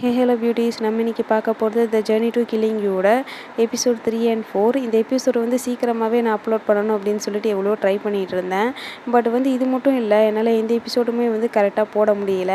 Hey hello beauties நம்ம இன்றைக்கி பார்க்க போகிறது த ஜேர்னி டு கில்லிங்கோட எபிசோட் த்ரீ அண்ட் ஃபோர் இந்த எபிசோடு வந்து சீக்கிரமாகவே நான் அப்லோட் பண்ணணும் அப்படின்னு சொல்லிட்டு எவ்வளோ ட்ரை பண்ணிகிட்டு இருந்தேன். பட் வந்து இது மட்டும் இல்லை என்னால் எந்த எபிசோடுமே வந்து கரெக்டாக போட முடியல.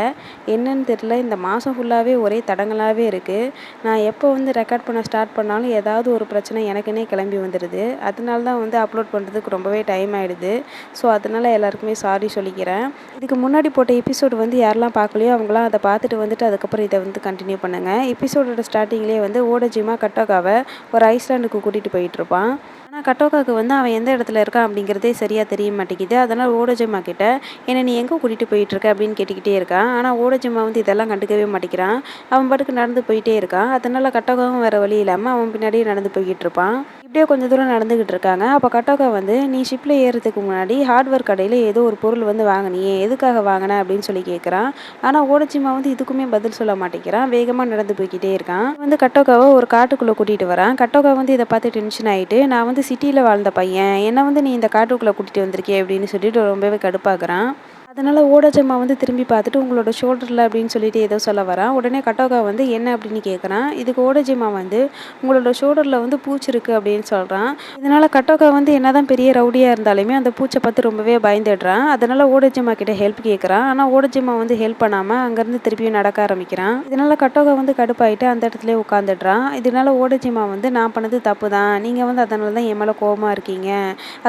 என்னன்னு தெரில இந்த மாதம் ஃபுல்லாகவே ஒரே தடங்களாகவே இருக்குது நான் எப்போ வந்து ரெக்கார்ட் பண்ண ஸ்டார்ட் பண்ணாலும் ஏதாவது ஒரு பிரச்சனை எனக்குன்னே கிளம்பி வந்துடுது அதனால தான் வந்து அப்லோட் பண்ணுறதுக்கு ரொம்பவே டைம் ஆகிடுது ஸோ அதனால் எல்லாருக்குமே சாரி சொல்லிக்கிறேன். இதுக்கு முன்னாடி போட்ட எபிசோடு வந்து யாரெல்லாம் பார்க்கலையோ அவங்களாம் அதை பார்த்துட்டு வந்துட்டு அதுக்கப்புறம் இதை வந்து கண்டினியூ பண்ணுங்கள் எபிசோடோட ஸ்டார்டிங்லேயே வந்து ஓடஜிமா கட்டோகாவை ஒரு ஐஸ்லாண்டுக்கு கூட்டிகிட்டு போயிட்டுருப்பான். ஆனால் கட்டோக்காவுக்கு வந்து அவன் எந்த இடத்துல இருக்கான் அப்படிங்கிறதே சரியாக தெரிய மாட்டேங்குது. அதனால் ஓடஜிமா கிட்ட என்னை நீ எங்கே கூட்டிகிட்டு போயிட்டுருக்க? அப்படின்னு கேட்டுக்கிட்டே இருக்கான். ஆனால் ஓடஜிமா வந்து இதெல்லாம் கண்டுக்கவே மாட்டேங்கிறான். அவன் பாட்டுக்கு நடந்து போயிட்டே இருக்கான். அதனால் கட்டோகாவும் வேறு வழி இல்லாமல் அவன் பின்னாடியே நடந்து போய்கிட்டு இருப்பான் இப்படியே கொஞ்சம் தூரம் நடந்துக்கிட்டு இருக்காங்க. அப்போ கட்டோக்கா வந்து நீ ஷிப்பில் ஏறுறதுக்கு முன்னாடி ஹார்ட்வேர் கடையில் ஏதோ ஒரு பொருள் வந்து வாங்கினியே எதுக்காக வாங்கின? அப்படின்னு சொல்லி கேட்குறான் ஆனால் ஓடச்சிமா வந்து இதுக்குமே பதில் சொல்ல மாட்டேங்கிறான். வேகமாக நடந்து போய்கிட்டே இருக்கான். வந்து கட்டோக்காவை ஒரு காட்டுக்குள்ளே கூட்டிகிட்டு வரான். கட்டோக்கா வந்து இதை பார்த்து டென்ஷன் ஆகிட்டு நான் வந்து சிட்டியில் வாழ்ந்த பையன். என்னை வந்து நீ இந்த காட்டுக்குள்ளே கூட்டிகிட்டு வந்திருக்கே அப்படின்னு சொல்லிட்டு ரொம்பவே கடுப்பாக்குறான். அதனால் ஓடஜம்மா வந்து திரும்பி பார்த்துட்டு உங்களோட ஷோல்டரில் அப்படின்னு சொல்லிட்டு ஏதோ சொல்ல வரான் உடனே கட்டோகா வந்து என்ன? அப்படின்னு கேட்குறான் இதுக்கு ஓடஜம்மா வந்து உங்களோட ஷோல்டரில் வந்து பூச்சி இருக்குது அப்படின்னு சொல்கிறான் இதனால் கட்டோகா வந்து என்ன தான் பெரிய ரவுடியாக இருந்தாலுமே அந்த பூச்சை பார்த்து ரொம்பவே பயந்துடுறான் அதனால் ஓடஜம்மா கிட்ட ஹெல்ப் கேட்குறான் ஆனால் ஓடஜம்மா வந்து ஹெல்ப் பண்ணாமல் அங்கேருந்து திருப்பியும் நடக்க ஆரம்பிக்கிறான் இதனால் கட்டோகா வந்து கடுப்பாயிட்டு அந்த இடத்துல உட்காந்துடுறான் இதனால் ஓடஜம்மா வந்து நான் பண்ணது தப்பு தான். நீங்கள் வந்து அதனால தான் என் மேலே கோபமாக இருக்கீங்க.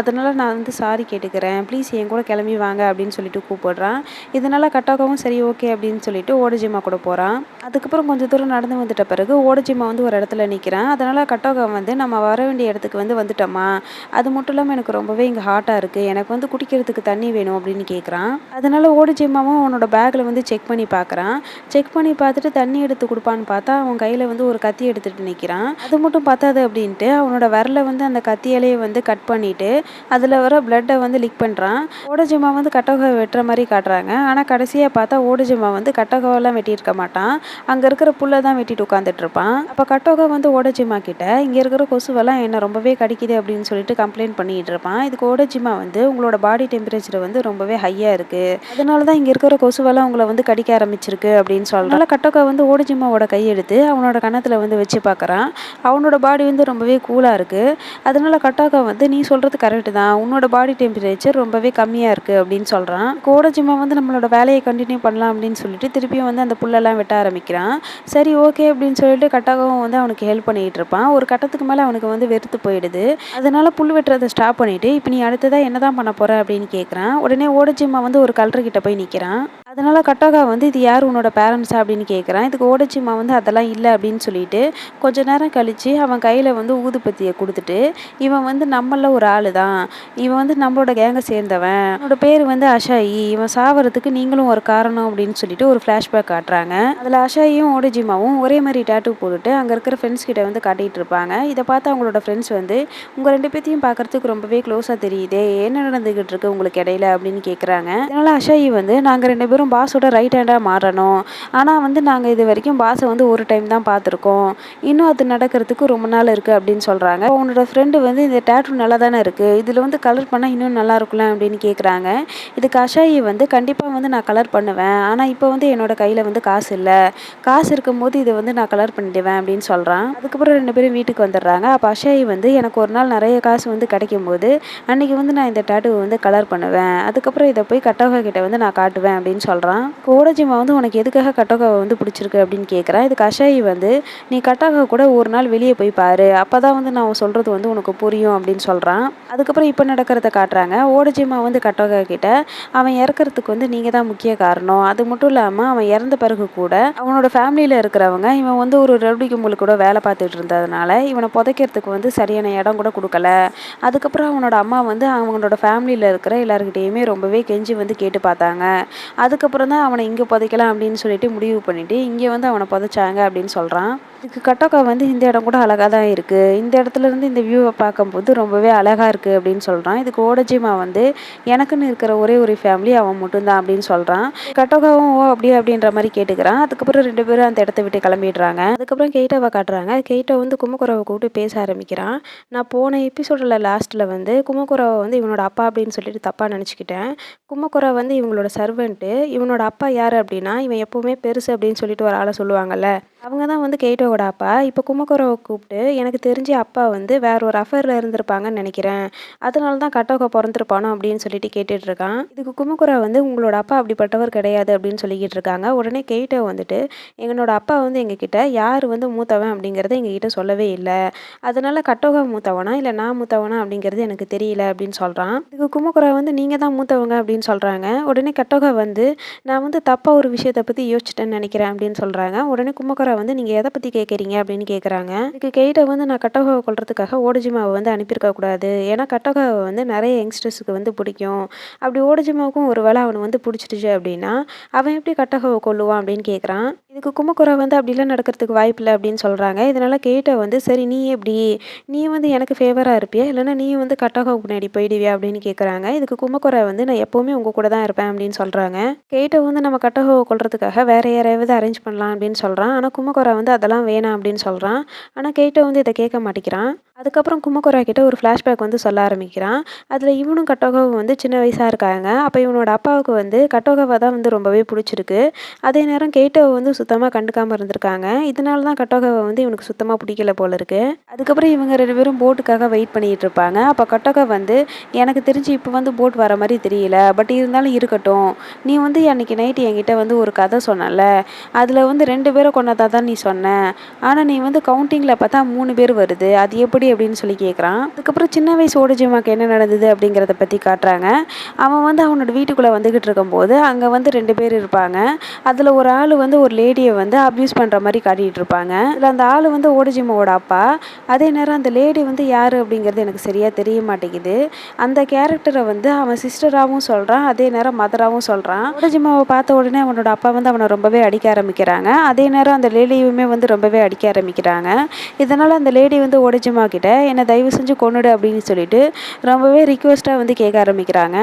அதனால் நான் வந்து சாரி கேட்டுக்கிறேன். ப்ளீஸ் என் கூட கிளம்பி வாங்க அப்படின்னு சொல்லிட்டு கூப்பிடுறான். இதனால் கட்டாகவும் சரி ஓகே அப்படின்னு சொல்லிட்டு ஓடஜிமா கூட போகிறான் அதுக்கப்புறம் கொஞ்சம் தூரம் நடந்து வந்துட்ட பிறகு ஓடஜிமா வந்து ஒரு இடத்துல நிற்கிறான் அதனால் கட்டோகா வந்து நம்ம வர வேண்டிய இடத்துக்கு வந்து வந்துட்டோமா அது மட்டும் இல்லாமல் எனக்கு ரொம்பவே இங்கே ஹாட்டாக இருக்குது எனக்கு வந்து குடிக்கிறதுக்கு தண்ணி வேணும் அப்படின்னு கேட்குறான் அதனால் ஓடஜிமாவும் அவனோட பேக்கில் வந்து செக் பண்ணி பார்க்குறான் செக் பண்ணி பார்த்துட்டு தண்ணி எடுத்து கொடுப்பான்னு பார்த்தா அவன் கையில் வந்து ஒரு கத்தி எடுத்துகிட்டு நிற்கிறான் அது மட்டும் பார்த்தாது அப்படின்ட்டு அவனோட வரல வந்து அந்த கத்தியாலேயே வந்து கட் பண்ணிவிட்டு அதில் வர பிளட்டை வந்து லிக் பண்ணுறான் ஓடஜிமா வந்து கட்டோகா வெட்டுற மாதிரி காட்டுறாங்க. ஆனால் கடைசியாக பார்த்தா ஓடஜிமா வந்து கட்டோகாவெல்லாம் வெட்டியிருக்க மாட்டான். அங்கே இருக்கிற புல்லை தான் வெட்டிட்டு உட்காந்துட்டு இருப்பான். அப்போ கட்டோகா வந்து ஓடஜிமா கிட்ட இங்கே இருக்கிற கொசுவெல்லாம் என்ன ரொம்பவே கடிக்குது அப்படின்னு சொல்லிட்டு கம்ப்ளைண்ட் பண்ணிகிட்டு இருப்பான். இதுக்கு ஓடஜிமா வந்து உங்களோட பாடி டெம்பரேச்சர் வந்து ரொம்பவே ஹையாக இருக்குது அதனால தான் இங்கே இருக்கிற கொசுவெல்லாம் உங்களை வந்து கடிக்க ஆரம்பிச்சிருக்கு அப்படின்னு சொல்கிறனால கட்டோகா வந்து ஓடஜிமாவோட கையெடுத்து அவனோட கணத்தில் வந்து வச்சு பார்க்குறான் அவனோட பாடி வந்து ரொம்பவே கூலாக இருக்குது அதனால கட்டோகா வந்து நீ சொல்கிறது கரெக்டு தான். உன்னோட பாடி டெம்பரேச்சர் ரொம்பவே கம்மியாக இருக்குது அப்படின்னு சொல்கிறான் கோடஜிமா வந்து நம்மளோட வேலையை கண்டினியூ பண்ணலாம் அப்படின்னு சொல்லிட்டு திருப்பியும் வந்து அந்த புல்லெல்லாம் வெட்ட ஆரம்பிக்கும் ஆரம்பிக்கிறான் சரி ஓகே அப்படின்னு சொல்லிட்டு கட்டாகவும் வந்து அவனுக்கு ஹெல்ப் பண்ணிகிட்டு இருப்பான். ஒரு கட்டத்துக்கு மேலே அவனுக்கு வந்து வெறுத்து போயிடுது. அதனால புல் வெட்டுறதை ஸ்டாப் பண்ணிவிட்டு இப்போ நீ அடுத்ததாக என்ன தான் பண்ண போகிற அப்படின்னு கேட்குறான் உடனே ஓடஜிம்மா வந்து ஒரு கல்றக்கிட்ட போய் நிற்கிறான் அதனால் கட்டோகா வந்து இது யார் உன்னோட பேரண்ட்ஸா அப்படின்னு கேட்குறான் இதுக்கு ஓடச்சிம்மா வந்து அதெல்லாம் இல்லை அப்படின்னு சொல்லிட்டு கொஞ்ச நேரம் கழித்து அவன் கையில் வந்து ஊதுபத்தியை கொடுத்துட்டு இவன் வந்து நம்மள ஒரு ஆள் தான் இவன் வந்து நம்மளோட கேங்கை சேர்ந்தவன். அவனோட பேர் வந்து அஷாயி. இவன் சாவறதுக்கு நீங்களும் ஒரு காரணம் அப்படின்னு சொல்லிட்டு ஒரு ஃப்ளாஷ்பேக் காட்டுறாங்க. அதில் அஷாயும் ஓடஜிமாவும் ஒரே மாதிரி டேட்டூ போட்டுட்டு அங்கே இருக்கிற ஃப்ரெண்ட்ஸ் கிட்ட வந்து காட்டிகிட்டு இருப்பாங்க. இதை பார்த்து அவங்களோட ஃப்ரெண்ட்ஸ் வந்து உங்கள் ரெண்டு பேர்த்தையும் பார்க்கறதுக்கு ரொம்பவே க்ளோஸாக தெரியுதே. என்ன நடந்துக்கிட்டு இருக்கு உங்களுக்கு இடையில? அப்படின்னு கேட்குறாங்க அதனால் அஷாயி வந்து நாங்கள் ரெண்டு பேரும் பேரும் பாஸோட ரைட் ஹேண்டாக மாறணும். ஆனால் வந்து நாங்கள் இது வரைக்கும் பாஸை வந்து ஒரு டைம் தான் பார்த்துருக்கோம். இன்னும் அது நடக்கிறதுக்கு ரொம்ப நாள் இருக்குது அப்படின்னு சொல்கிறாங்க உன்னோட ஃப்ரெண்டு வந்து இந்த டேட்டூ நல்லா தானே இருக்குது இதில் வந்து கலர் பண்ணால் இன்னும் நல்லா இருக்கும்ல அப்படின்னு கேட்குறாங்க இது கஷாயி வந்து கண்டிப்பாக வந்து நான் கலர் பண்ணுவேன். ஆனால் இப்போ வந்து என்னோடய கையில் வந்து காசு இல்லை. காசு இருக்கும்போது இதை வந்து நான் கலர் பண்ணிடுவேன் அப்படின்னு சொல்கிறான் அதுக்கப்புறம் ரெண்டு பேரும் வீட்டுக்கு வந்துடுறாங்க. அப்போ அஷாயி வந்து எனக்கு ஒரு நாள் நிறைய காசு வந்து கிடைக்கும் போது அன்றைக்கி வந்து நான் இந்த டேட்டூவை வந்து கலர் பண்ணுவேன். அதுக்கப்புறம் இதை போய் கட்டவக கிட்ட வந்து நான் காட்டுவேன் அப்படின்னு சொல்கிறான் கோடஜிமா வந்து உனக்கு எதுக்காக கட்டோகாவை வந்து பிடிச்சிருக்கு அப்படின்னு கேட்குறான் இது கஷாயி வந்து நீ கட்டோகா கூட ஒரு நாள் வெளியே போய் பாரு. அப்போ தான் வந்து நான் சொல்கிறது வந்து உனக்கு புரியும் அப்படின்னு சொல்கிறான் அதுக்கப்புறம் இப்போ நடக்கிறத காட்டுறாங்க. ஓடஜிமா வந்து கட்டோகா கிட்ட அவன் இறக்கிறதுக்கு வந்து நீங்கள் தான் முக்கிய காரணம். அது மட்டும் இல்லாமல் அவன் இறந்த பிறகு கூட அவனோட ஃபேமிலியில் இருக்கிறவங்க இவன் வந்து ஒரு ரவுடி கும்பல் கூட வேலை பார்த்துட்டு இருந்ததுனால இவனை புதைக்கிறதுக்கு வந்து சரியான இடம் கூட கொடுக்கல. அதுக்கப்புறம் அவனோட அம்மா வந்து அவங்களோட ஃபேமிலியில் இருக்கிற எல்லாருக்கிட்டேயுமே ரொம்பவே கெஞ்சி வந்து கேட்டு பார்த்தாங்க. அதுக்கு அதுக்கப்புறம் தான் அவனை இங்கே புதைக்கலாம் அப்படின்னு சொல்லிட்டு முடிவு பண்ணிவிட்டு இங்கே வந்து அவனை புதைச்சாங்க அப்படின்னு சொல்கிறான் இதுக்கு கட்டோக்கா வந்து இந்த இடம் கூட அழகாக தான் இருக்குது இந்த இடத்துல இருந்து இந்த வியூவை பார்க்கும்போது ரொம்பவே அழகாக இருக்குது அப்படின்னு சொல்கிறான் இதுக்கு ஓடஜிமா வந்து எனக்குன்னு இருக்கிற ஒரே ஒரு ஃபேமிலி அவன் மட்டும்தான் அப்படின்னு சொல்கிறான் கட்டோக்காவும் ஓ அப்படியே? அப்படின்ற மாதிரி கேட்டுக்கிறான். அதுக்கப்புறம் ரெண்டு பேரும் அந்த இடத்த விட்டு கிளம்பிடுறாங்க. அதுக்கப்புறம் கெய்டாவை காட்டுறாங்க. கெய்ட்டா வந்து கும்பகுரவை கூப்பிட்டு பேச ஆரம்பிக்கிறான். நான் போன எபிசோடில் லாஸ்ட்டில் வந்து கும்பகுரவை வந்து இவனோட அப்பா அப்படின்னு சொல்லிட்டு தப்பாக நினச்சிக்கிட்டேன். கும்பகுரா வந்து இவங்களோட சர்வெண்ட்டு இவனோட அப்பா யார் அப்படின்னா இவன் எப்போவுமே பெருசு அப்படின்னு சொல்லிட்டு ஒரு ஆளை சொல்லுவாங்கல்ல. அவங்க தான் வந்து கெய்ட்டோவோட அப்பா. இப்போ குமக்குரோவை கூப்பிட்டு எனக்கு தெரிஞ்ச அப்பா வந்து வேற ஒரு அஃபரில் இருந்திருப்பாங்கன்னு நினைக்கிறேன். அதனால தான் கட்டோகா பிறந்திருப்பானோ? அப்படின்னு சொல்லிட்டு கேட்டுட்டு இருக்கான். இதுக்கு குமக்குரா வந்து உங்களோட அப்பா அப்படிப்பட்டவர் கிடையாது அப்படின்னு சொல்லிக்கிட்டு இருக்காங்க. உடனே கேட்டோ வந்துட்டு எங்களோட அப்பா வந்து எங்ககிட்ட யார் வந்து மூத்தவன் அப்படிங்கிறத எங்ககிட்ட சொல்லவே இல்லை. அதனால கட்டோகா மூத்தவனா? இல்லை நான் மூத்தவனா? அப்படிங்கிறது எனக்கு தெரியல அப்படின்னு சொல்கிறான் இதுக்கு குமக்குரா வந்து நீங்கள் தான் மூத்தவங்க அப்படின்னு சொல்கிறாங்க உடனே கட்டோகா வந்து நான் வந்து தப்பாக ஒரு விஷயத்தை பற்றி யோசிச்சிட்டேன்னு நினைக்கிறேன் அப்படின்னு சொல்கிறாங்க உடனே குமக்குரா வந்து நீங்கள் எதை பற்றி கேட்குறீங்க அப்படின்னு கேட்குறாங்க இதுக்கு கெய்ட்டை வந்து நான் கட்டோகாவை கொள்றதுக்காக ஓடஜிமாவை வந்து அனுப்பியிருக்க கூடாது. ஏன்னா கட்டோகாவை வந்து நிறைய யங்ஸ்டர்ஸுக்கு வந்து பிடிக்கும். அப்படி ஓடஜிமாவுக்கும் ஒரு வேளை அவனை வந்து பிடிச்சிடுச்சு அப்படின்னா அவன் எப்படி கட்டோகாவை கொள்ளுவான் அப்படின்னு கேட்குறான் இதுக்கு குமக்குறை வந்து அப்படிலாம் நடக்கிறதுக்கு வாய்ப்பு இல்லை அப்படின்னு சொல்கிறாங்க இதனால் கேட்ட வந்து சரி நீ எப்படி? நீ வந்து எனக்கு ஃபேவராக இருப்பியா? இல்லைன்னா நீ வந்து கட்டோகாவுக்கு முன்னாடி போயிடுவியா? அப்படின்னு கேட்குறாங்க இதுக்கு குமக்குறை வந்து நான் எப்போவுமே உங்கள் கூட தான் இருப்பேன் அப்படின்னு சொல்கிறாங்க கேட்ட வந்து நம்ம கட்டகோவை கொள்றதுக்காக வேறு யாரையாவது அரேஞ்ச் பண்ணலாம் அப்படின்னு சொல்கிறான் ஆனால் குமக்குறை வந்து அதெல்லாம் வேணாம் அப்படின்னு சொல்கிறான் ஆனால் கேட்ட வந்து இதை கேட்க மாட்டேங்கிறான். அதுக்கப்புறம் குமக்குரா கிட்ட ஒரு ஃப்ளாஷ்பேக் வந்து சொல்ல ஆரம்பிக்கிறான். அதில் இவனும் கட்டோகாவும் வந்து சின்ன வயசாக இருக்காங்க. அப்போ இவனோட அப்பாவுக்கு வந்து கட்டோகாவை தான் வந்து ரொம்பவே பிடிச்சிருக்கு. அதே நேரம் கேட்டோவை வந்து சுத்தமாக கண்டுக்காமல் இருந்திருக்காங்க. இதனால தான் கட்டோகாவை வந்து இவனுக்கு சுத்தமாக பிடிக்கல போல இருக்கு. அதுக்கப்புறம் இவங்க ரெண்டு பேரும் போட்டுக்காக வெயிட் பண்ணிகிட்டு இருப்பாங்க. அப்போ கட்டோகா வந்து எனக்கு தெரிஞ்சு இப்போ வந்து போட் வர மாதிரி தெரியல. பட் இருந்தாலும் இருக்கட்டும். நீ வந்து அன்னைக்கு நைட்டு என்கிட்ட வந்து ஒரு கதை சொன்னல அதில் வந்து ரெண்டு பேரை கொண்டதா தான் நீ சொன்ன. ஆனால் நீ வந்து கவுண்டிங்கில் பார்த்தா மூணு பேர் வருது. அது எப்படி அப்படின்னு சொல்லி கேட்குறான் அதுக்கப்புறம் சின்ன வயசு ஓடஜிமாக்கு என்ன நடந்தது அப்படிங்கிறத பற்றி காட்டுறாங்க. அவன் வந்து அவனோட வீட்டுக்குள்ளே வந்துக்கிட்டு இருக்கும்போது அங்கே வந்து ரெண்டு பேர் இருப்பாங்க. அதில் ஒரு ஆள் வந்து ஒரு லேடியை வந்து அப்யூஸ் பண்ணுற மாதிரி காட்டிகிட்டு இருப்பாங்க. அதில் அந்த ஆள் வந்து ஓடஜிமாவோட அப்பா. அதே நேரம் அந்த லேடி வந்து யார் அப்படிங்கிறது எனக்கு சரியாக தெரிய மாட்டேங்குது. அந்த கேரக்டரை வந்து அவன் சிஸ்டராகவும் சொல்கிறான் அதே நேரம் மதராகவும் சொல்கிறான் ஓடஜிமாவை பார்த்த உடனே அவனோட அப்பா வந்து அவனை ரொம்பவே அடிக்க ஆரம்பிக்கிறாங்க. அதே நேரம் அந்த லேடியுமே வந்து ரொம்பவே அடிக்க ஆரம்பிக்கிறாங்க. இதனால் அந்த லேடி வந்து ஓடஜிமா கிட்ட என்னை தயவு செஞ்சு கொன்னுடு அப்படின்னு சொல்லிட்டு ரொம்பவே ரிக்வெஸ்ட்டாக வந்து கேட்க ஆரம்பிக்கிறாங்க.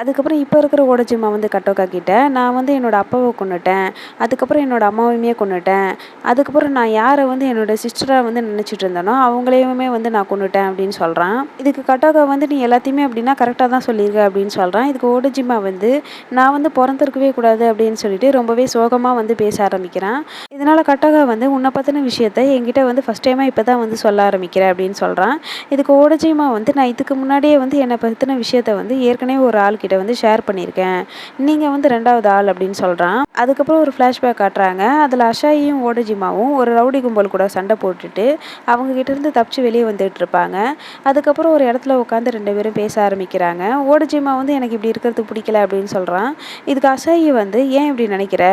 அதுக்கப்புறம் இப்போ இருக்கிற ஓடஜிமா வந்து கட்டோக்கா கிட்ட நான் வந்து என்னோட அப்பாவை கொன்னுட்டேன். அதுக்கப்புறம் என்னோட அம்மாவையுமே கொன்னுட்டேன். அதுக்கப்புறம் நான் யாரை வந்து என்னோட சிஸ்டராக வந்து நினச்சிட்டு இருந்தேனோ அவங்களையுமே வந்து நான் கொண்டுட்டேன் அப்படின்னு சொல்கிறான் இதுக்கு கட்டோக்கா வந்து நீ எல்லாத்தையுமே அப்படின்னா கரெக்டாக தான் சொல்லியிருக்க அப்படின்னு சொல்கிறான் இதுக்கு ஓடஜிமா வந்து நான் வந்து பிறந்திருக்கவே கூடாது அப்படின்னு சொல்லிட்டு ரொம்பவே சோகமாக வந்து பேச ஆரம்பிக்கிறான். இதனால் கட்டகா வந்து உன்னை பற்றின விஷயத்த என்கிட்ட வந்து ஃபஸ்ட் டைமாக இப்போ தான் வந்து சொல்ல ஆரம்பிக்கிறேன் அப்படின்னு சொல்கிறான் இதுக்கு ஓடஜிமா வந்து நான் இதுக்கு முன்னாடியே வந்து என்னை பற்றின விஷயத்த வந்து ஏற்கனவே ஒரு ஆள்கிட்ட வந்து ஷேர் பண்ணியிருக்கேன். நீங்கள் வந்து ரெண்டாவது ஆள் அப்படின்னு சொல்கிறான் அதுக்கப்புறம் ஒரு ஃப்ளாஷ்பேக் காட்டுறாங்க. அதில் அஷாயும் ஓடஜிமாவும் ஒரு ரவுடி கும்பல் கூட சண்டை போட்டுட்டு அவங்கக்கிட்டேருந்து தப்பிச்சு வெளியே வந்துட்டு இருப்பாங்க. அதுக்கப்புறம் ஒரு இடத்துல உட்காந்து ரெண்டு பேரும் பேச ஆரம்பிக்கிறாங்க. ஓடஜிமா வந்து எனக்கு இப்படி இருக்கிறது பிடிக்கல அப்படின்னு சொல்கிறான் இதுக்கு அஷாயி வந்து ஏன் இப்படி நினைக்கிற?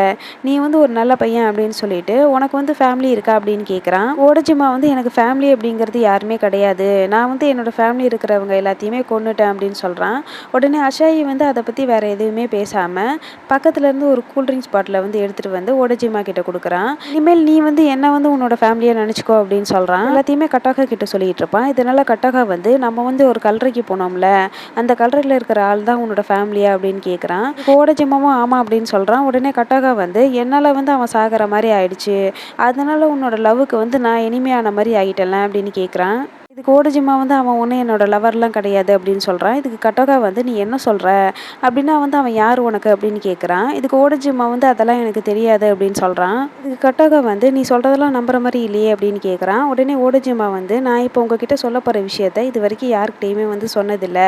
நீ வந்து ஒரு நல்ல பையன் அப்படின்னு சொல்லி சொல்லிட்டு உனக்கு வந்து ஃபேமிலி இருக்கா? அப்படின்னு கேட்குறான் ஓடஜிமா வந்து எனக்கு ஃபேமிலி அப்படிங்கிறது யாருமே கிடையாது. நான் வந்து என்னோட ஃபேமிலி இருக்கிறவங்க எல்லாத்தையுமே கொண்டுட்டேன் அப்படின்னு சொல்கிறான் உடனே அஷாயி வந்து அதை பற்றி வேறு எதுவுமே பேசாமல் பக்கத்துலேருந்து ஒரு கூல்ட்ரிங்க்ஸ் பாட்டிலை வந்து எடுத்துகிட்டு வந்து ஓடஜிமா கிட்ட கொடுக்குறான். இனிமேல் நீ வந்து என்ன வந்து உன்னோட ஃபேமிலியை நினச்சிக்கோ அப்படின்னு சொல்கிறான் எல்லாத்தையுமே கட்டாக்கா கிட்ட சொல்லிட்டு இருப்பான். இதனால் கட்டாக்கா வந்து நம்ம வந்து ஒரு கல்லறைக்கு போனோம்ல. அந்த கல்லறையில் இருக்கிற ஆள் தான் உன்னோட ஃபேமிலியா அப்படின்னு கேட்குறான் ஓடஜிமாவும் ஆமாம் அப்படின்னு சொல்கிறான் உடனே கட்டாக்கா வந்து என்னால் வந்து அவன் சாகிற மாதிரி ஆயிடுச்சு. அதனால உன்னோட லவ்வுக்கு வந்து நான் இனிமையான மாதிரி ஆகிட்டேன்ல அப்படின்னு கேட்குறான் இதுக்கு ஓடஜிமா வந்து அவன் ஒன்றும் என்னோட லவர்லாம் கிடையாது அப்படின்னு சொல்கிறான் இதுக்கு கட்டோகா வந்து நீ என்ன சொல்கிற அப்படின்னா வந்து அவன் யார் உனக்கு அப்படின்னு கேட்குறான் இதுக்கு ஓடஜிமா வந்து அதெல்லாம் எனக்கு தெரியாது அப்படின்னு சொல்கிறான் இதுக்கு கட்டோகா வந்து நீ சொல்கிறதெல்லாம் நம்புற மாதிரி இல்லையே அப்படின்னு கேட்குறான் உடனே ஓடஜிமா வந்து நான் இப்போ உங்ககிட்ட சொல்ல போகிற விஷயத்த இது வரைக்கும் யாருக்கிட்டையுமே வந்து சொன்னதில்லை.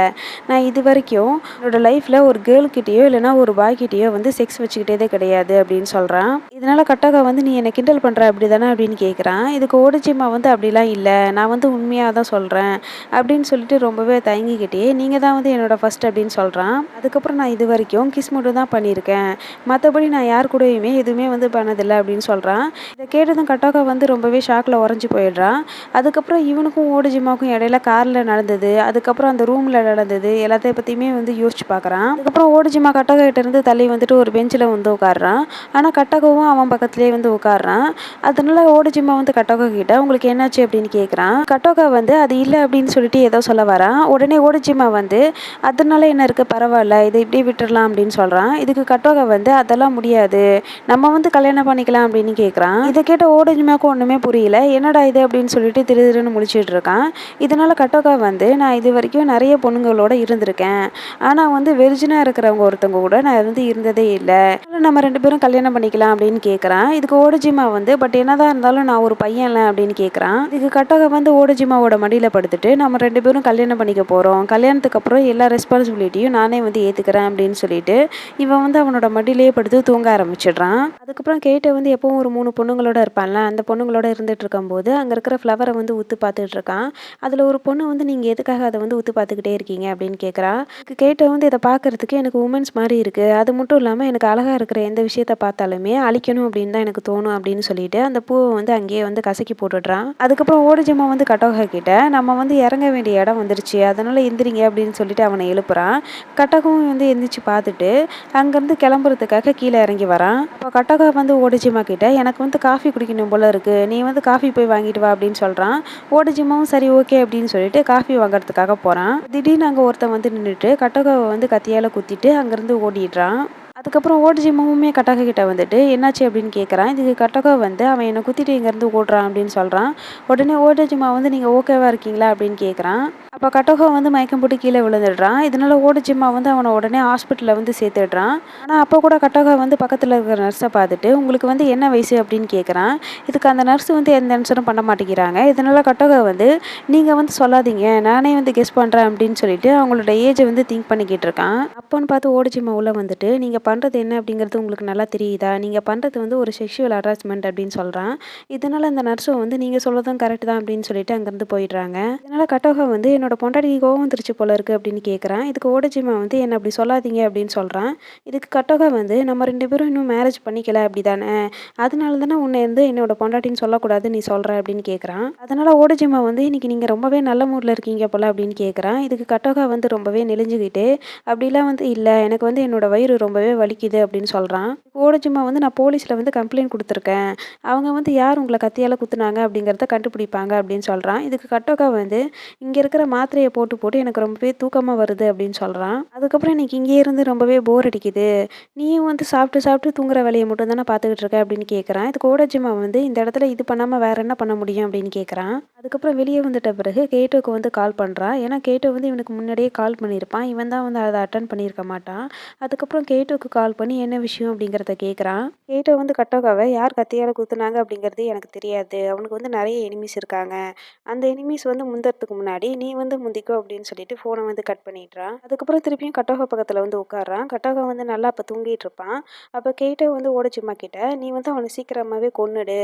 நான் இது வரைக்கும் என்னோட லைஃப்பில் ஒரு கேர்ள்கிட்டேயோ இல்லைனா ஒரு பாய்கிட்டேயோ வந்து செக்ஸ் வச்சுக்கிட்டே கிடையாது அப்படின்னு சொல்கிறான் இதனால் கட்டோகா வந்து நீ என்னை கிண்டல் பண்ணுற அப்படி தானே அப்படின்னு கேட்குறான் இதுக்கு ஓடஜிமா வந்து அப்படிலாம் இல்லை. நான் வந்து உண்மையாக தான் சொல்கிறேன் அப்படின்னு சொல்லிட்டு ரொம்பவே தயங்கிக்கிட்டே நீங்கள் தான் வந்து என்னோட ஃபஸ்ட் அப்படின்னு சொல்கிறான் அதுக்கப்புறம் நான் இது வரைக்கும் கிஸ் மட்டும் தான் பண்ணியிருக்கேன். மற்றபடி நான் யார் கூடயுமே எதுவுமே வந்து பண்ணதில்லை அப்படின்னு சொல்கிறான் இதை கேட்டதும் கட்டாக்கா வந்து ரொம்பவே ஷாக்கில் உறைஞ்சி போயிடுறான். அதுக்கப்புறம் இவனுக்கும் ஓடுஜிமாவுக்கும் இடையில காரில் நடந்தது. அதுக்கப்புறம் அந்த ரூமில் நடந்தது. எல்லாத்தையும் பற்றியுமே வந்து யோசிச்சு பார்க்குறான் அதுக்கப்புறம் ஓடுஜிமா கட்டகா கிட்ட இருந்து தள்ளி வந்துட்டு ஒரு பெஞ்சில் வந்து உட்காடுறான் ஆனால் கட்டகவும் அவன் பக்கத்துலேயே வந்து உட்காடுறான் அதனால ஓடுஜிமா வந்து கட்டோகா கிட்ட உங்களுக்கு என்னாச்சு? அப்படின்னு கேட்குறான் கட்டோகா வந்து அது இல்லை அப்படின்னு சொல்லிட்டு ஏதோ சொல்ல வரான். உடனே ஓடிச்சிமா வந்து அதனால என்ன இருக்குது பரவாயில்ல இதை இப்படியே விட்டுடலாம் அப்படின்னு சொல்கிறான் இதுக்கு கட்டோகா வந்து அதெல்லாம் முடியாது. நம்ம வந்து கல்யாணம் பண்ணிக்கலாம் அப்படின்னு கேட்குறான் இதை கேட்ட ஓடஜிமாவுக்கு ஒன்றுமே புரியல. என்னடா இது? அப்படின்னு சொல்லிட்டு திரு திருன்னு முடிச்சிட்டு இருக்கான். இதனால கட்டோகா வந்து நான் இது வரைக்கும் நிறைய பொண்ணுங்களோட இருந்திருக்கேன். ஆனால் வந்து வெர்ஜினாக இருக்கிறவங்க ஒருத்தவங்க கூட நான் வந்து இருந்ததே இல்லை. நம்ம ரெண்டு பேரும் கல்யாணம் பண்ணிக்கலாம் அப்படின்னு கேட்குறான் இதுக்கு ஓடிஜிமா வந்து பட் என்னதான் இருந்தாலும் நான் ஒரு பையன் இல்லை அப்படின்னு கேட்குறான் இதுக்கு கட்டோகா வந்து ஓடிஜிமாவோட மடியில் படுத்துட்டு நம்ம ரெண்டு பேரும் கல்யாணம் பண்ணிக்க போகிறோம் கல்யாணத்துக்கு அப்புறம் எல்லா ரெஸ்பான்சிபிலிட்டியும் நானே வந்து ஏற்றுக்கிறேன் அப்படின்னு சொல்லிட்டு இவன் வந்து அவனோட மடியிலேயே படுத்து தூங்க ஆரம்பிச்சிடுறான். அதுக்கப்புறம் கேட்ட வந்து எப்பவும் ஒரு மூணு பொண்ணுங்களோட இருப்பான்ல அந்த பொண்ணுங்களோட இருந்துட்டு இருக்கும்போது அங்கே இருக்கிற ஃப்ளவரை வந்து ஊத்து பார்த்துட்டு இருக்கான். அதில் ஒரு பொண்ணு வந்து நீங்கள் எதுக்காக அதை வந்து ஊத்து பார்த்துக்கிட்டே இருக்கீங்க? அப்படின்னு கேட்குறா கேட்ட வந்து இதை பார்க்கறதுக்கு எனக்கு உமன்ஸ் மாதிரி இருக்குது அது மட்டும் இல்லாமல் எனக்கு அழகாக இருக்கிற எந்த விஷயத்த பார்த்தாலுமே அழிக்கணும் அப்படின்னு தான் எனக்கு தோணும் அப்படின்னு சொல்லிட்டு அந்த பூவை வந்து அங்கேயே வந்து கசக்கி போட்டுடுறான். அதுக்கப்புறம் ஓடுஜிமா வந்து கட்டோகா கிட்ட நம்ம வந்து இறங்க வேண்டிய இடம் வந்துருச்சு. அதனால் எந்திரிங்க அப்படின்னு சொல்லிட்டு அவனை எழுப்புறான். கட்டகம் வந்து எந்திரிச்சு பார்த்துட்டு அங்கேருந்து கிளம்புறதுக்காக கீழே இறங்கி வரான். அப்போ கட்டகம் வந்து ஓடிஜிமா கிட்ட எனக்கு வந்து காஃபி குடிக்கணும் போல இருக்குது நீ வந்து காஃபி போய் வாங்கிட்டு வா அப்படின்னு சொல்கிறான் ஓடிஜிமாவும் சரி ஓகே அப்படின்னு சொல்லிட்டு காஃபி வாங்குறதுக்காக போகிறான் திடீர்னு அங்கே ஒருத்தன் வந்து நின்றுட்டு கட்டகாவை வந்து கத்தியால் குத்திட்டு அங்கேருந்து ஓடிடுறான். அதுக்கப்புறம் ஓடிஜிமாவுமே கட்டகா கிட்ட வந்துட்டு என்னாச்சு? அப்படின்னு கேட்குறான் இதுக்கு கட்டகா வந்து அவன் என்னை குத்திட்டு இங்கேருந்து ஓடுறான் அப்படின்னு சொல்கிறான் உடனே ஓடிஜிமா வந்து நீங்கள் ஓகேவா இருக்கீங்களா? அப்படின்னு கேட்குறான் அப்போ கட்டகா வந்து மயக்கம் போட்டு கீழே விழுந்துடுறான். இதனால ஓடிஜிமா வந்து அவனை உடனே ஹாஸ்பிட்டலில் வந்து சேர்த்துடுறான். ஆனால் அப்போ கூட கட்டகா வந்து பக்கத்தில் இருக்கிற நர்ஸை பார்த்துட்டு உங்களுக்கு வந்து என்ன வயசு? அப்படின்னு கேட்குறான் இதுக்கு அந்த நர்ஸ் வந்து எந்த ஆன்சரும் பண்ண மாட்டேங்கிறாங்க. இதனால கட்டகா வந்து நீங்கள் வந்து சொல்லாதீங்க. நானே வந்து கெஸ் பண்ணுறேன் அப்படின்னு சொல்லிட்டு அவங்களோட ஏஜை வந்து திங்க் பண்ணிக்கிட்டு இருக்கான். அப்போன்னு பார்த்து ஓடிஜிமா உள்ள வந்துட்டு நீங்கள் பண்ணுறது என்ன? அப்படிங்கிறது உங்களுக்கு நல்லா தெரியுதா? நீங்கள் பண்ணுறது வந்து ஒரு செக்ஷுவல் ஹராஸ்மெண்ட் அப்படின்னு சொல்கிறான் இதனால் அந்த நர்ஸும் வந்து நீங்கள் சொல்லதும் கரெக்ட் தான் அப்படின்னு சொல்லிட்டு அங்கேருந்து போயிடுறாங்க. இதனால் கட்டோகா வந்து என்னோட பொண்டாட்டி கோவம் வந்துருச்சு போல இருக்குது அப்படின்னு கேட்குறான் இதுக்கு ஓடஜிமா வந்து என்ன அப்படி சொல்லாதீங்க அப்படின்னு சொல்கிறான் இதுக்கு கட்டோகா வந்து நம்ம ரெண்டு பேரும் இன்னும் மேரேஜ் பண்ணிக்கல அப்படி தானே அதனால தானே உன்னை வந்து என்னோட பொண்டாட்டின்னு சொல்லக்கூடாது நீ சொல்கிற அப்படின்னு கேட்குறான் அதனால் ஓடஜிமா வந்து இன்னைக்கு நீங்கள் ரொம்பவே நல்ல மூடில் இருக்கீங்க போல அப்படின்னு கேட்குறான் இதுக்கு கட்டோகா வந்து ரொம்பவே நெளிஞ்சுக்கிட்டு அப்படிலாம் வந்து இல்லை எனக்கு வந்து என்னோட வயிறு ரொம்பவே வலிக்குது அப்படின்னு சொல்கிறான் ஓடஜிமா வந்து நான் போலீஸில் வந்து கம்ப்ளைண்ட் கொடுத்துருக்கேன். அவங்க வந்து யார் உங்களை கத்தியால் குத்துனாங்க அப்படிங்கிறத கண்டுபிடிப்பாங்க அப்படின்னு சொல்கிறான் இதுக்கு கட்டோகா வந்து இங்கே இருக்கிற மாத்திரையை போட்டு போட்டு எனக்கு ரொம்பவே தூக்கமாக வருது அப்படின்னு சொல்கிறான் அதுக்கப்புறம் எனக்கு இங்கே இருந்து ரொம்பவே போர் அடிக்குது. நீயும் வந்து சாப்பிட்டு சாப்பிட்டு தூங்குற வேலையை மட்டும் தானே பார்த்துக்கிட்டு இருக்க அப்படின்னு கேட்குறான் இது கோடஜிமா வந்து இந்த இடத்துல இது பண்ணாமல் வேற என்ன பண்ண முடியும் அப்படின்னு கேட்குறான் அதுக்கப்புறம் வெளியே வந்துட்ட பிறகு கேட்டோக்கு வந்து கால் பண்ணுறான் ஏன்னா கேட்டோ வந்து இவனுக்கு முன்னாடியே கால் பண்ணியிருப்பான். இவன் தான் வந்து அதை அட்டன் பண்ணியிருக்க மாட்டான். அதுக்கப்புறம் கேட்டோக்கு கால் பண்ணி என்ன விஷயம் அப்படிங்கிறத கேட்குறான் கேட்டோ வந்து கட்டோக்காவை யார் கத்தியால் குத்துனாங்க? அப்படிங்கிறது எனக்கு தெரியாது. அவனுக்கு வந்து நிறைய எனிமீஸ் இருக்காங்க. அந்த எனிமீஸ் வந்து முந்தறதுக்கு முன்னாடி நீ வந்து முந்திக்கோ அப்படின்னு சொல்லிட்டு ஃபோனை வந்து கட் பண்ணிடுறான். அதுக்கப்புறம் திருப்பியும் கட்டோகா பக்கத்தில் வந்து உட்காடுறான் கட்டோகா வந்து நல்லா அப்போ தூங்கிட்டு இருப்பான். அப்போ கேட்டோ வந்து ஓடச்சும்மா கிட்ட நீ வந்து அவனை சீக்கிரமாகவே கொன்னுடு.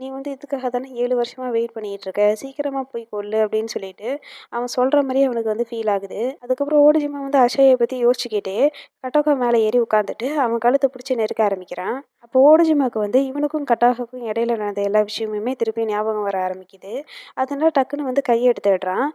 நீ வந்து இதுக்காக தானே ஏழு வருஷமாக வெயிட் பண்ணிகிட்டு இருக்க. சீக்கிரமாக போய் கொள்ளு அப்படின்னு சொல்லிட்டு அவன் சொல்கிற மாதிரியே அவனுக்கு வந்து ஃபீல் ஆகுது. அதுக்கப்புறம் ஓடிஜிமா வந்து அஷயை பற்றி யோசிச்சுக்கிட்டே கட்டோகா மேலே ஏறி உட்காந்துட்டு அவன் கழுத்தை பிடிச்சி நெருக்க ஆரம்பிக்கிறான். அப்போ ஓடஜிமாவுக்கு வந்து இவனுக்கும் கட்டாகாக்கும் இடையில நடந்த எல்லா விஷயமுமே திருப்பி ஞாபகம் வர ஆரம்பிக்குது. அதனால டக்குன்னு வந்து கையை எடுத்துடுறான்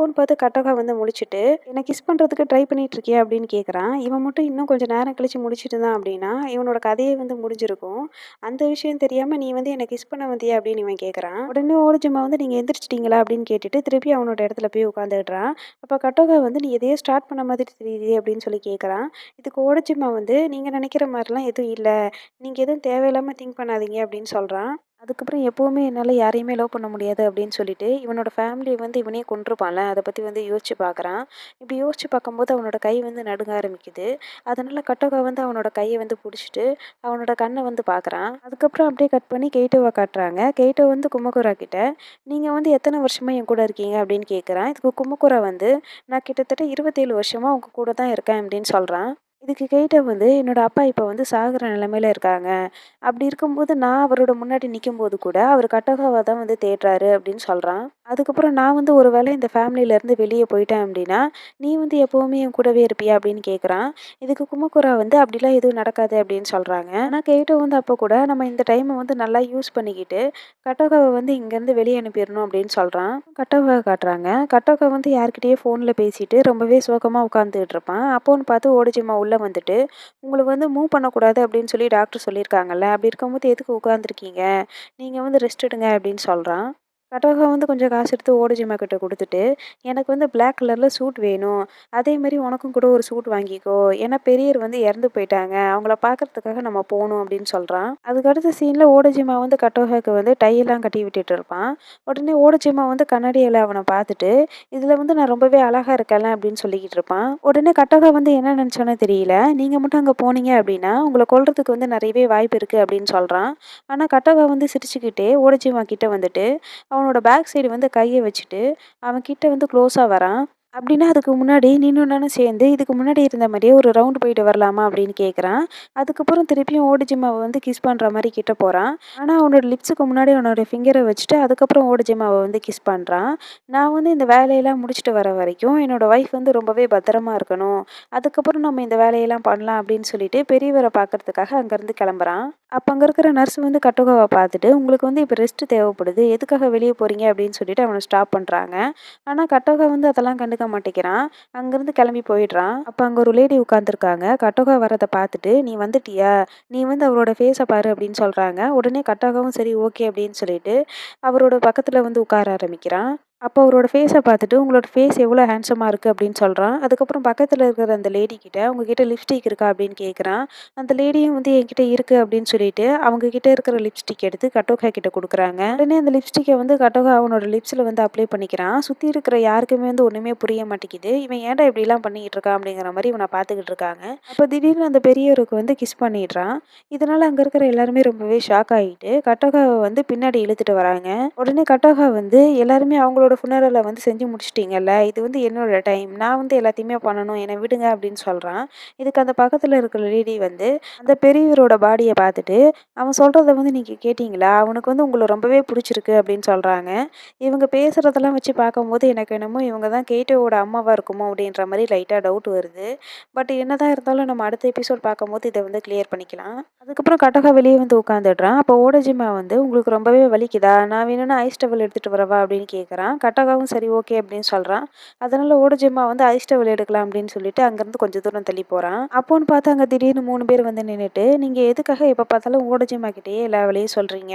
அப்போன்னு பார்த்து கட்டோகா வந்து முடிச்சுட்டு என்னை கிஸ் பண்ணுறதுக்கு ட்ரை பண்ணிட்டு இருக்கியா அப்படின்னு கேட்குறான் இவன் மட்டும் இன்னும் கொஞ்சம் நேரம் கழிச்சு முடிச்சிட்டு தான் அப்படின்னா இவனோட கதையே வந்து முடிஞ்சிருக்கும். அந்த விஷயம் தெரியாமல் நீ வந்து என்னை கிஸ் பண்ண வந்தியா? அப்படின்னு இவன் கேட்குறான் உடனே ஓடிஜிமா வந்து நீங்கள் எந்திரிச்சிட்டிங்களா? அப்படின்னு கேட்டுட்டு திருப்பி அவனோட இடத்துல போய் உட்காந்துடுறான் அப்போ கட்டோகா வந்து நீ எதையோ ஸ்டார்ட் பண்ண மாதிரி தெரியுது அப்படின்னு சொல்லி கேட்குறான் இதுக்கு ஓடிஜிமா வந்து நீங்கள் நினைக்கிற மாதிரிலாம் எதுவும் இல்லை. நீங்கள் எதுவும் தேவையில்லாமல் திங்க் பண்ணாதீங்க அப்படின்னு சொல்கிறான் அதுக்கப்புறம் எப்போவுமே என்னால் யாரையுமே லவ் பண்ண முடியாது அப்படின்னு சொல்லிட்டு இவனோட ஃபேமிலியை வந்து இவனே கொண்டிருப்பான்ல அதை பற்றி வந்து யோசிச்சு பார்க்குறான் இப்படி யோசிச்சு பார்க்கும்போது அவனோட கை வந்து நடுங்க ஆரம்பிக்குது. அதனால் கட்டோகா வந்து அவனோட கையை வந்து பிடிச்சிட்டு அவனோட கண்ணை வந்து பார்க்குறான் அதுக்கப்புறம் அப்படியே கட் பண்ணி கெய்ட்டோவை காட்டுறாங்க. கெய்ட்டோ வந்து குமகுரா கிட்ட நீங்கள் வந்து எத்தனை வருஷமாக என் கூட இருக்கீங்க? அப்படின்னு கேட்குறான் இதுக்கு குமகுரா வந்து நான் கிட்டத்தட்ட இருபத்தேழு வருஷமாக உங்கள் கூட தான் இருக்கேன் அப்படின்னு சொல்கிறான் இதுக்கு கேட்ட வந்து என்னோட அப்பா இப்போ வந்து சாகுற நிலமையில இருக்காங்க. அப்படி இருக்கும்போது நான் அவரோட முன்னாடி நிற்கும்போது கூட அவர் கட்டோகாவை தான் வந்து தேடுறாரு அப்படின்னு சொல்கிறான் அதுக்கப்புறம் நான் வந்து ஒரு வேளை இந்த ஃபேமிலியிலேருந்து வெளியே போயிட்டேன் அப்படின்னா நீ வந்து எப்போவுமே என் கூடவே இருப்பியா? அப்படின்னு கேட்குறான் இதுக்கு குமக்குரா வந்து அப்படிலாம் எதுவும் நடக்காது அப்படின்னு சொல்கிறாங்க ஆனால் கேட்டோ வந்து அப்போ கூட நம்ம இந்த டைமை வந்து நல்லா யூஸ் பண்ணிக்கிட்டு கட்டோகாவை வந்து இங்கேருந்து வெளியே அனுப்பிடணும் அப்படின்னு சொல்கிறான் கட்டோகா காட்டுறாங்க. கட்டோகா வந்து யார்கிட்டயே ஃபோனில் பேசிட்டு ரொம்பவே சோகமாக உட்காந்துட்டு இருப்பான். அப்போன்னு பார்த்து ஓடிஜிமா உள்ளே வந்துட்டு உங்களுக்கு வந்து மூவ் பண்ணக்கூடாது அப்படின்னு சொல்லி டாக்டர் சொல்லியிருக்காங்கல்ல அப்படி இருக்கும்போது எதுக்கு உட்காந்துருக்கீங்க நீங்கள் வந்து ரெஸ்ட் எடுங்க அப்படின்னு சொல்கிறான் கட்டோகா வந்து கொஞ்சம் காசு எடுத்து ஓடஜிமா கிட்ட கொடுத்துட்டு எனக்கு வந்து பிளாக் கலரில் சூட் வேணும். அதே மாதிரி உனக்கும் கூட ஒரு சூட் வாங்கிக்கோ. ஏன்னா பெரியர் வந்து இறந்து போயிட்டாங்க. அவங்கள பார்க்கறதுக்காக நம்ம போகணும் அப்படின்னு சொல்கிறான் அதுக்கு அடுத்த சீனில் ஓடஜிமா வந்து கட்டோகாக்கு வந்து டையெல்லாம் கட்டி விட்டுட்டு இருப்பான். உடனே ஓடஜிமா வந்து கண்ணாடியில் அவனை பார்த்துட்டு இதில் வந்து நான் ரொம்பவே அழகாக இருக்கேன் அப்படின்னு சொல்லிக்கிட்டு இருப்பான். உடனே கட்டோகா வந்து என்ன நினச்சோன்னே தெரியல. நீங்கள் மட்டும் அங்கே போனீங்க அப்படின்னா உங்களை கொள்றதுக்கு வந்து நிறையவே வாய்ப்பு இருக்குது அப்படின்னு சொல்கிறான் ஆனால் கட்டோகா வந்து சிரிச்சுக்கிட்டே ஓடஜிமா கிட்டே வந்துட்டு அவனோட பேக் சைடு வந்து கையை வச்சுட்டு அவன் கிட்ட வந்து க்ளோஸாக வரான். அப்படின்னா அதுக்கு முன்னாடி நீனும் சேர்ந்து இதுக்கு முன்னாடி இருந்த மாதிரியே ஒரு ரவுண்டு போயிட்டு வரலாமா அப்படின்னு கேட்குறான் அதுக்கப்புறம் திருப்பியும் ஓடிஜிமாவை வந்து கிஸ் பண்ணுற மாதிரி கிட்ட போகிறான் ஆனால் அவனோட லிப்ஸுக்கு முன்னாடி அவனோட ஃபிங்கரை வச்சுட்டு அதுக்கப்புறம் ஓடிஜிமாவை வந்து கிஸ் பண்ணுறான் நான் வந்து இந்த வேலையெல்லாம் முடிச்சுட்டு வர வரைக்கும் என்னோடய ஒய்ஃப் வந்து ரொம்பவே பத்திரமா இருக்கணும். அதுக்கப்புறம் நம்ம இந்த வேலையெல்லாம் பண்ணலாம் அப்படின்னு சொல்லிட்டு பெரியவரை பார்க்கறதுக்காக அங்கேருந்து கிளம்புறான். அப்போ அங்கே இருக்கிற நர்ஸ் வந்து கட்டுகாவை பார்த்துட்டு உங்களுக்கு வந்து இப்போ ரெஸ்ட் தேவைப்படுது எதுக்காக வெளியே போகிறீங்க அப்படின்னு சொல்லிட்டு அவனை ஸ்டாப் பண்ணுறாங்க ஆனால் கட்டோகா வந்து அதெல்லாம் கண்டுக்க மாட்டேங்கிறான். அங்கேருந்து கிளம்பி போயிடுறான். அப்போ அங்கே ஒரு லேடி உட்காந்துருக்காங்க கட்டோகா வரதை பார்த்துட்டு நீ வந்துட்டியா? நீ வந்து அவரோட ஃபேஸை பாரு அப்படின்னு சொல்கிறாங்க உடனே கட்டோகாவும் சரி ஓகே அப்படின்னு சொல்லிட்டு அவரோட பக்கத்தில் வந்து உட்கார ஆரம்பிக்கிறான். அப்போ அவரோட ஃபேஸை பார்த்துட்டு உங்களோட ஃபேஸ் எவ்வளோ ஹேண்ட்ஸமாக இருக்குது அப்படின்னு சொல்கிறான் அதுக்கப்புறம் பக்கத்தில் இருக்கிற அந்த லேடி கிட்ட உங்ககிட்ட லிப்ஸ்டிக் இருக்கா? அப்படின்னு கேட்குறான் அந்த லேடியும் வந்து என்கிட்ட இருக்குது அப்படின்னு சொல்லிட்டு அவங்க கிட்ட இருக்கிற லிப்ஸ்டிக் எடுத்து கட்டோகா கிட்ட கொடுக்குறாங்க. உடனே அந்த லிப்ஸ்டிக்கை வந்து கட்டோகா அவனோட லிப்ஸில் வந்து அப்ளை பண்ணிக்கிறான். சுற்றி இருக்கிற யாருக்குமே வந்து ஒன்றுமே புரிய மாட்டேங்குது. இவன் ஏன்டா இப்படிலாம் பண்ணிக்கிட்டு இருக்கான் அப்படிங்கிற மாதிரி இவனை பார்த்துக்கிட்டு இருக்காங்க. அப்போ திடீர்னு அந்த பெரியவருக்கு வந்து கிஸ் பண்ணிடுறான். இதனால் அங்கே இருக்கிற எல்லாருமே ரொம்பவே ஷாக் ஆகிட்டு கட்டோகாவை வந்து பின்னாடி இழுத்துட்டு வராங்க. உடனே கட்டோகா வந்து எல்லாருமே அவங்களோட உங்களோட ஃபுனரலை வந்து செஞ்சு முடிச்சிட்டிங்கல்ல? இது வந்து என்னோட டைம் நான் வந்து எல்லாத்தையுமே பண்ணணும். என்னை விடுங்க அப்படின்னு சொல்கிறான் இதுக்கு அந்த பக்கத்தில் இருக்கிற லேடி வந்து அந்த பெரியவரோட பாடியை பார்த்துட்டு அவன் சொல்கிறத வந்து நீங்கள் கேட்டிங்களா? அவனுக்கு வந்து உங்களை ரொம்பவே பிடிச்சிருக்கு அப்படின்னு சொல்கிறாங்க இவங்க பேசுகிறதெல்லாம் வச்சு பார்க்கும்போது எனக்கு என்னமோ இவங்க தான் கேட்டோட அம்மாவாக இருக்குமோ அப்படின்ற மாதிரி லைட்டாக டவுட் வருது. பட் என்னதான் இருந்தாலும் நம்ம அடுத்த எபிசோட் பார்க்கும்போது இதை வந்து கிளியர் பண்ணிக்கலாம். அதுக்கப்புறம் கட்டகா வெளியே வந்து உட்காந்துடுறான் அப்போ ஓடஜிமா வந்து உங்களுக்கு ரொம்பவே வலிக்குதா? நான் வேணும்னா ஐஸ் டவல் எடுத்துகிட்டு வரவா? அப்படின்னு கேட்குறான் கட்டகாவும் சரி ஓகே அப்படின்னு சொல்கிறான் அதனால் ஓடஜிமா வந்து ஐஸ் டவல் எடுக்கலாம் அப்படின்னு சொல்லிட்டு அங்கேருந்து கொஞ்சம் தூரம் தள்ளி போகிறான் அப்போன்னு பார்த்து அங்கே திடீர்னு மூணு பேர் வந்து நின்றுட்டு நீங்கள் எதுக்காக எப்போ பார்த்தாலும் ஓடஜிமா கிட்டேயே எல்லா வேலையும் சொல்கிறீங்க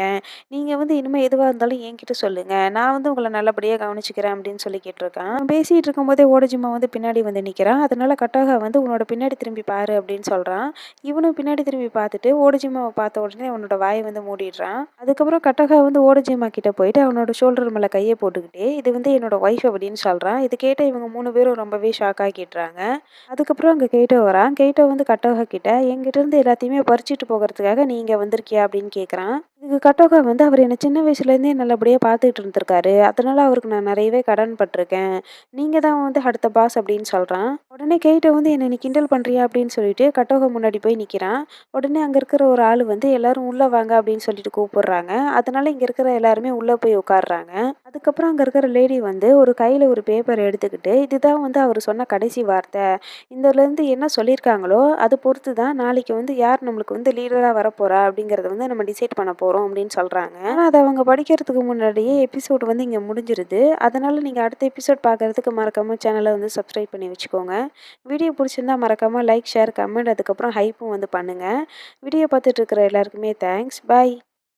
நீங்கள் வந்து இனிமேல் எதுவாக இருந்தாலும் என்கிட்ட சொல்லுங்கள் நான் வந்து உங்களை நல்லபடியாக கவனிச்சிக்கிறேன் அப்படின்னு சொல்லி கேட்டிருக்கான். பேசிகிட்டு இருக்கும்போதே ஓடஜிம்மா வந்து பின்னாடி வந்து நிற்கிறான் அதனால் கட்டாக வந்து உன்னோட பின்னாடி திரும்பி பாரு அப்படின்னு சொல்கிறான் இவனும் பின்னாடி திரும்பி பார்த்துட்டு ஓடஜிமாவை பார்த்த உடனே அவனோட வாயை வந்து மூடிடுறான். அதுக்கப்புறம் கட்டகா வந்து ஓடஜிமா கிட்ட போயிட்டு அவனோட ஷோல்டர் மேலே கையை போட்டுக்கிட்டே இது வந்து என்னோட ஒய்ஃப் அப்படின்னு சொல்கிறான் இது கேட்ட இவங்க மூணு பேரும் ரொம்பவே ஷாக் ஆகிடுறாங்க அதுக்கப்புறம் அங்கே கேட்டோ வரான் கேட்டோ வந்து கட்டோக கிட்ட எங்கிட்ட இருந்து எல்லாத்தையுமே பறிச்சுட்டு போகிறதுக்காக நீங்கள் வந்திருக்கியா? அப்படின்னு கேட்குறான் இதுக்கு கட்டோகா வந்து அவர் என்னை சின்ன வயசுலேருந்தே நல்லபடியாக பார்த்துட்டு இருந்திருக்காரு. அதனால அவருக்கு நான் நிறையவே கடன் பட்டிருக்கேன். நீங்கள் தான் வந்து அடுத்த பாஸ் அப்படின்னு சொல்கிறான் உடனே கேட்ட வந்து என்னை நீ கிண்டல் பண்ணுறியா அப்படின்னு சொல்லிட்டு கட்டோகா முன்னாடி போய் நிற்கிறான் உடனே அங்கே இருக்கிற ஒரு ஆள் வந்து எல்லாரும் உள்ளே வாங்க அப்படின்னு சொல்லிட்டு கூப்பிடுறாங்க. அதனால இங்கே இருக்கிற எல்லாருமே உள்ளே போய் உட்காடுறாங்க அதுக்கப்புறம் அங்கே இருக்கிற லேடி வந்து ஒரு கையில் ஒரு பேப்பர் எடுத்துக்கிட்டு இதுதான் வந்து அவர் சொன்ன கடைசி வார்த்தை. இதுலேருந்து என்ன சொல்லியிருக்காங்களோ அதை பொறுத்து தான் நாளைக்கு வந்து யார் நம்மளுக்கு வந்து லீடராக வரப்போகிறா அப்படிங்கிறத வந்து நம்ம டிசைட் பண்ண போகிறோம் அப்படின்னு சொல்கிறாங்க ஆனால் அதை அவங்க படிக்கிறதுக்கு முன்னாடியே எபிசோடு வந்து இங்கே முடிஞ்சிருது. அதனால் நீங்கள் அடுத்த எபிசோட் பார்க்குறதுக்கு மறக்காமல் சேனலை வந்து சப்ஸ்கிரைப் பண்ணி வச்சுக்கோங்க. வீடியோ பிடிச்சிருந்தா மறக்காமல் லைக் ஷேர் கமெண்ட் அதுக்கப்புறம் ஹைப்பும் வந்து பண்ணுங்கள் வீடியோ பார்த்துட்டு இருக்கிற எல்லாருக்குமே தேங்க்ஸ் பாய்